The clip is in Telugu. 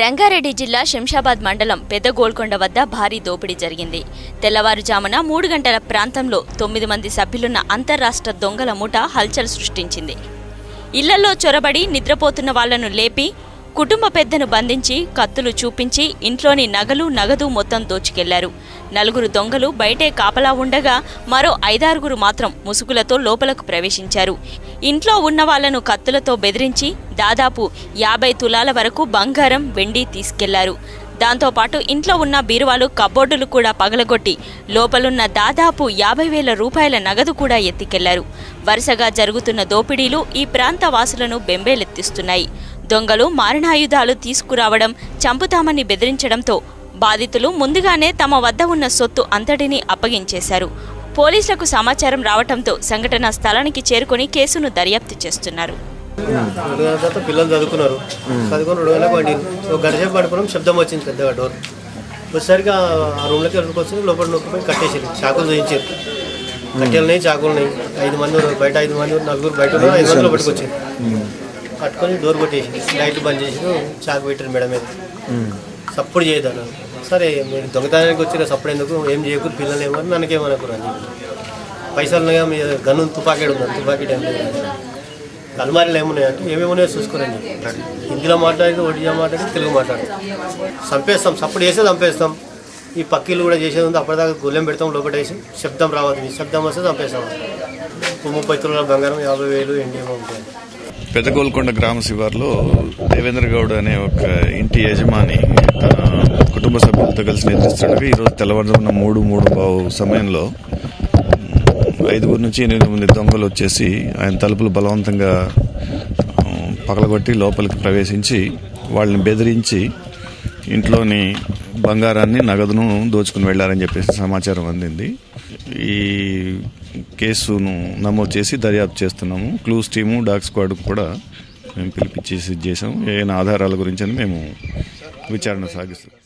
రంగారెడ్డి జిల్లా శంషాబాద్ మండలం పెద్ద గోల్కొండ వద్ద భారీ దోపిడీ జరిగింది. తెల్లవారుజామున మూడు గంటల ప్రాంతంలో తొమ్మిది మంది సభ్యులున్న అంతర్రాష్ట్ర దొంగల ముఠ హల్చల్ సృష్టించింది. ఇళ్ళలో చొరబడి నిద్రపోతున్న వాళ్ళను లేపి కుటుంబ పెద్దను బంధించి కత్తులు చూపించి ఇంట్లోని నగలు నగదు మొత్తం దోచుకెళ్ళారు. నలుగురు దొంగలు బయటే కాపలా ఉండగా మరో ఐదారుగురు మాత్రం ముసుగులతో లోపలకు ప్రవేశించారు. ఇంట్లో ఉన్న వాళ్ళను కత్తులతో బెదిరించి దాదాపు యాభై తులాల వరకు బంగారం వెండి తీసుకెళ్ళారు. దాంతోపాటు ఇంట్లో ఉన్న బీరువాలు కబోర్డులు కూడా పగలగొట్టి లోపలున్న దాదాపు యాభై వేల రూపాయల నగదు కూడా ఎత్తికెళ్ళారు. వరుసగా జరుగుతున్న దోపిడీలు ఈ ప్రాంత వాసులను బెంబేలెత్తిస్తున్నాయి. దొంగలు మారణాయుధాలు తీసుకురావడం చంపుతామని బెదిరించడంతో బాధితులు ముందుగానే తమ వద్ద ఉన్న సొత్తు అంతటినీ అప్పగించేశారు. పోలీసులకు సమాచారం రావటంతో సంఘటనా స్థలానికి చేరుకొని కేసును దర్యాప్తు చేస్తున్నారు. తర్వాత పిల్లలు చదువుకున్నారు. చదువుకొని రెండు గంటలకు వండి ఒక గంట సేపు పడుకున్నాం శబ్దం వచ్చింది పెద్దగా డోర్. ఆ రూమ్లోకి వెళ్ళుకొచ్చి లోపల నొక్కిపోయి కట్టేసారు చాకులు చూపించారు కట్టెలు చాకులు ఐదు మంది ఉన్నారు. బయట ఐదు మంది ఉన్నారు, నలుగురు బయట ఉన్నారు. ఐదు మంది లోపలికి కట్టుకొని డోర్ కొట్టేసి లైట్లు బంద్ చేసి చాకు పెట్టారు మేడం మీద. సప్పుడు చేయదన్నారు సరే మీరు దొంగతనానికి వచ్చిన సప్పుడు ఎందుకు? ఏం చేయకూడదు పిల్లలు ఏమని మనకేమనుకోరు అని. పైసలు ఉన్నాయా? మీ గన్ను తుపాకీడు ఉంది తుపాకీ టైం లేదు అలమారీలు ఏమున్నాయి? అంటే ఏమేమి ఉన్నాయో చూసుకోరండి హిందీలో మాట్లాడి ఒడియా మాట్లాడి తెలుగు మాట్లాడి. చంపేస్తాం. సప్పుడు చేస్తే చంపేస్తాం. ఈ పక్కీలు కూడా చేసేది ఉంది. అప్పటిదాకా గుళ్ళెం పెడతాం లోపటేసి శబ్దం రావద్దు. శబ్దం వస్తే చంపేస్తాం. ముప్పై తులాల బంగారం యాభై వేలు ఎండి ఉంటాయి. పెద్ద గోల్కొండ గ్రామ శివార్లో దేవేంద్ర గౌడ్ అనే ఒక ఇంటి యజమాని తన కుటుంబ సభ్యులతో కలిసి నిద్రిస్తుండగా ఈరోజు తెల్లవారుజామున మూడు మూడు బావు సమయంలో ఐదుగురు నుంచి ఎనిమిది మంది దొంగలు వచ్చేసి ఆయన తలుపులు బలవంతంగా పగలగొట్టి లోపలికి ప్రవేశించి వాళ్ళని బెదిరించి ఇంట్లోని బంగారాన్ని నగదును దోచుకుని వెళ్ళారని చెప్పేసి సమాచారం అందింది. ఈ కేసును నమోదు చేసి దర్యాప్తు చేస్తున్నాము. క్లూస్ టీము డాగ్ స్క్వాడ్ కూడా మేము పిలిపించేసి చేసాము ఏమైనా ఆధారాల గురించి అని మేము విచారణ సాగిస్తున్నాం.